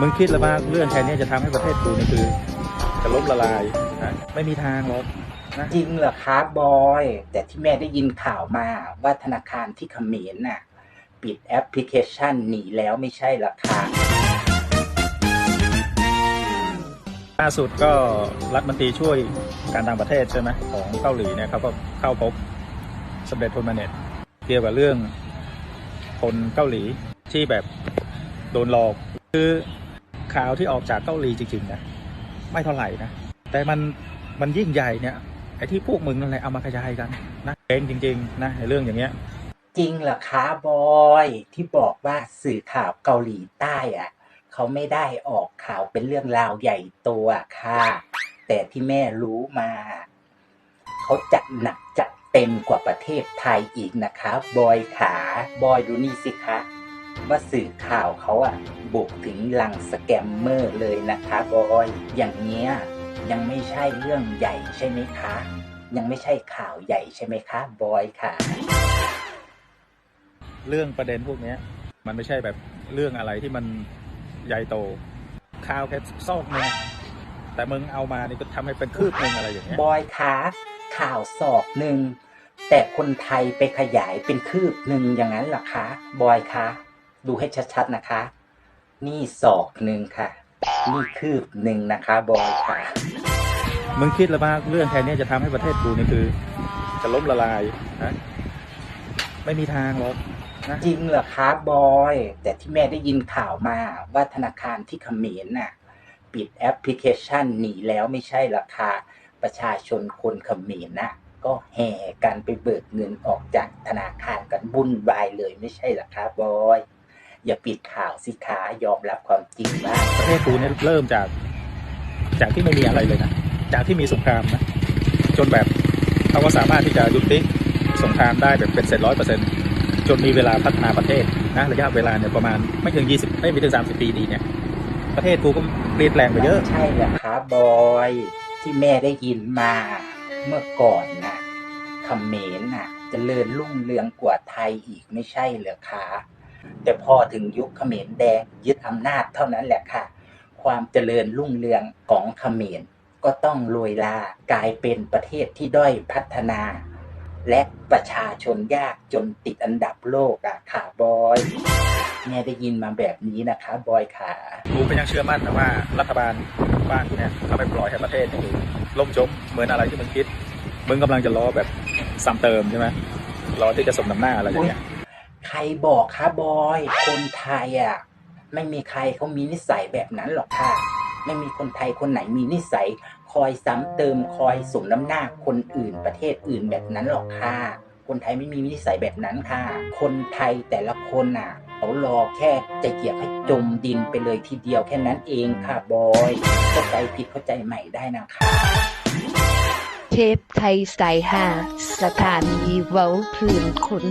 มึงคิดแล้วว่าเรื่องแค่นี้จะทำให้ประเทศกูเนี่ยคือจะล้มละลายนะไม่มีทางหรอกนะจริงเหรอครับบอย แต่ที่แม่ได้ยินข่าวมาว่าธนาคารที่เขมรน่ะ ปิดแอปพลิเคชันหนีแล้วไม่ใช่เหรอครับล่าสุดก็รัฐมนตรีช่วยการต่างประเทศใช่ไหมของเกาหลีเนี่ยเขาก็เข้าพบสมเด็จพลมาเน็ตเกี่ยวกับเรื่องคนเกาหลีที่แบบโดนหลอกคือ ข่าวที่ออกจากเกาหลีจริงๆนะไม่เท่าไหร่นะแต่มันมันยิ่งใหญ่เนี่ยไอ้ที่พวกมึงนั่นแหละเอามาขยายกันนะเองจริงๆนะในเรื่องอย่างเงี้ย จริงเหรอคะบอยที่บอกว่าสื่อข่าวเกาหลีใต้อะเขาไม่ได้ออกข่าวเป็นเรื่องราวใหญ่โตัวค่ะ แต่ที่แม่รู้มา เขาจัดหนักจัดเต็มกว่าประเทศไทยอีกนะคะ บอยขาบอยดูนี่สิคะ ว่าสื่อข่าวเขาอะบุกถึงลังสแกมเมอร์เลยนะคะบอยอย่างเนี้ยยังไม่ใช่เรื่องใหญ่ใช่ไหมคะ ยังไม่ใช่ข่าวใหญ่ใช่ไหมคะบอยค่ะ เรื่องประเด็นพวกเนี้ย มันไม่ใช่แบบเรื่องอะไรที่มันใหญ่โตข่าวแค่ซอกหนึงแต่มึงเอามานี่ก็ทำให้เป็นคืบหนึงอะไรอย่างเงี้ยบอยคะข่าวศอกหนึ่งแต่คนไทยไปขยายเป็นคืบหนึ่งอย่างนั้นเหรอคะบอยคะ ดูให้ชัดๆนะคะ นี่ศอกหนึ่งค่ะ นี่คืบหนึ่งนะคะบอยค่ะ มึงคิดแล้วว่าเรื่องแค่นี้จะทำให้ประเทศกูนี่คือ จะล้มละลายนะไม่มีทางหรอกนะจริงเหรอคะบอย แต่ที่แม่ได้ยินข่าวมาว่าธนาคารที่เขมรน่ะ ปิดแอปพลิเคชันหนีแล้วไม่ใช่เหรอคะประชาชนคนเขมรน่ะ ก็แห่กันไปเบิกเงินออกจากธนาคารกันวุ่นวายเลยไม่ใช่เหรอคะบอย อย่าปิดข่าวสิคะยอมรับความจริงบ้างประเทศกูเนี่ยเริ่มจาก จากที่ไม่มีอะไรเลยนะ จากที่มีสงครามนะ จนแบบเขาก็สามารถที่จะยุติสงครามได้แบบเป็นเสร็จร้อยเปอร์เซ็นจนมีเวลาพัฒนาประเทศนะระยะเวลาเนี่ยประมาณไม่ถึงยี่สิบไม่ถึงสามสิบปีดีเนี่ยประเทศกูก็เปลี่ยนแปลงไปเยอะ ใช่เหรอคะบอยที่แม่ได้ยินมาเมื่อก่อนน่ะเขมรน่ะเจริญรุ่งเรืองกว่าไทยอีกไม่ใช่เหรอคะ แต่พอถึงยุคเขมรแดงยึดอำนาจเท่านั้นแหละค่ะ ความเจริญรุ่งเรืองของเขมรก็ต้องโรยลากลายเป็นประเทศที่ด้อยพัฒนา และประชาชนยากจนติดอันดับโลกอะค่ะบอยแม่ยได้ยินมาแบบนี้นะคะบอยค่ะกูก็ยังเชื่อมั่นนะว่ารัฐบาลบ้านเนี่ยถ้าไม่ปล่อยให้ประเทศนี่ล่มจมเหมือนอะไรที่มึงคิด มึงกำลังจะรอแบบซ้ำเติมใช่ไหมรอที่จะสมน้ำหน้าอะไรอย่างเงี้ย ใครบอกคะบอย คนไทยอะไม่มีใครเขามีนิสัยแบบนั้นหรอกค่ะ ไม่มีคนไทยคนไหนมีนิสัย คอยซ้ำเติมคอยสมน้ำหน้าคนอื่นประเทศอื่นแบบนั้นหรอกค่ะ คนไทยไม่มีนิสัยแบบนั้นค่ะ คนไทยแต่ละคนอะเขารอแค่จะเหยียบให้จมดินไปเลยทีเดียวแค่นั้นเองค่ะบอยเข้าใจผิดเข้าใจใหม่ได้นะคะเทปไทยสไตล์5สถานีเว้าพื้นคุณ